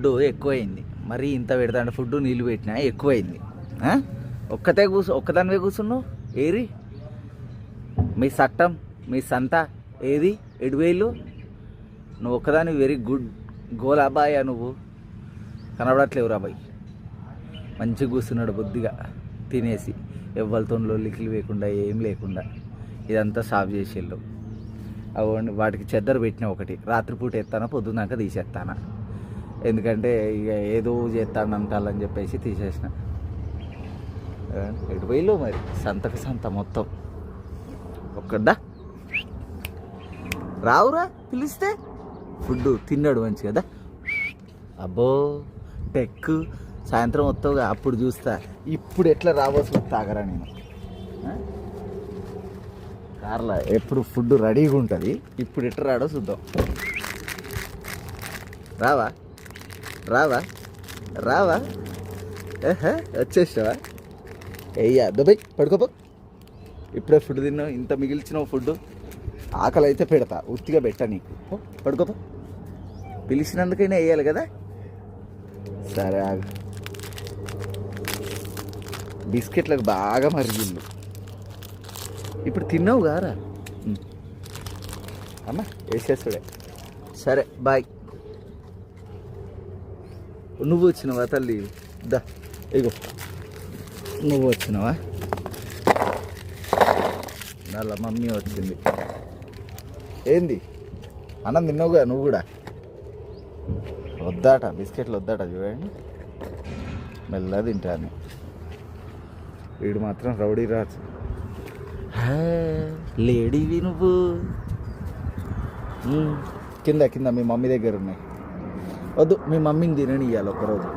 Food ఎక్కువైంది. మరీ ఇంత పెడతాంటే ఫుడ్ నీళ్ళు పెట్టినా ఎక్కువైంది. ఒక్కతే కూర్చో ఒక్కదానివే కూర్చున్నావు ఏరి? మీ చట్టం మీ సంత ఏది? ఎడువేలు? నువ్వు ఒక్కదాని వెరీ గుడ్. గోలాబాయా నువ్వు. కనబడట్లేవు రాబాయ్ మంచిగా కూర్చున్నాడు బుద్ధిగా తినేసి. ఎవ్వరితో లొల్లికిలు లేకుండా ఏం లేకుండా. ఇదంతా సాఫ్ చేసేళ్ళు. అవ్వండి వాటికి చెద్దరు పెట్టిన ఒకటి. రాత్రిపూట ఎత్తానా పొద్దున్నాక తీసేస్తానా? ఎందుకంటే ఇక ఏదో చేస్తాను అంటాలని చెప్పేసి తీసేసిన. ఎటు పోయిలో మరి? సంతకు సంత మొత్తం. ఒక్కడ్డా? రావురా పిలిస్తే? ఫుడ్ తిన్నాడు మంచి కదా. అబ్బో టెక్. సాయంత్రం వస్తావుగా అప్పుడు చూస్తా. ఇప్పుడు ఎట్లా రావాల్సి తాగరా నేను. ఆ? కార్లా ఎప్పుడు ఫుడ్ రెడీగా ఉంటుంది. ఇప్పుడు ఎట్లా రాడో చూద్దాం. రావా? రావా? రావా? వచ్చేసావా? అయ్యా దుబాయ్ పడుకోపో. ఇప్పుడే ఫుడ్ తిన్నావు ఇంత మిగిల్చిన ఫుడ్ ఆకలి అయితే పెడతా ఉత్తిగా పెట్టా నీకు. పడుకోపో. పిలిచినందుకైనా వేయాలి కదా? సరే ఆగు. బిస్కెట్లకు బాగా మరిగిల్లు ఇప్పుడు తిన్నావు గారా? అమ్మా వేసేస్తుడే సరే బాయ్. నువ్వు వచ్చినవా తల్లి? దా ఇగో. నువ్వు వచ్చినవా? వాళ్ళ మమ్మీ వచ్చింది. ఏంది? అన్నం తిన్నావుగా నువ్వు కూడా? వద్దాట బిస్కెట్లు వద్దాట చూడండి. మెల్లగా తింటాను. వీడు మాత్రం రౌడీ రాజు. హే, లేడీవి నువ్వు. కింద కింద మీ మమ్మీ దగ్గర ఉన్నాయి. వద్దు మీ మమ్మీని తినని ఇవ్వాలి ఒకరోజు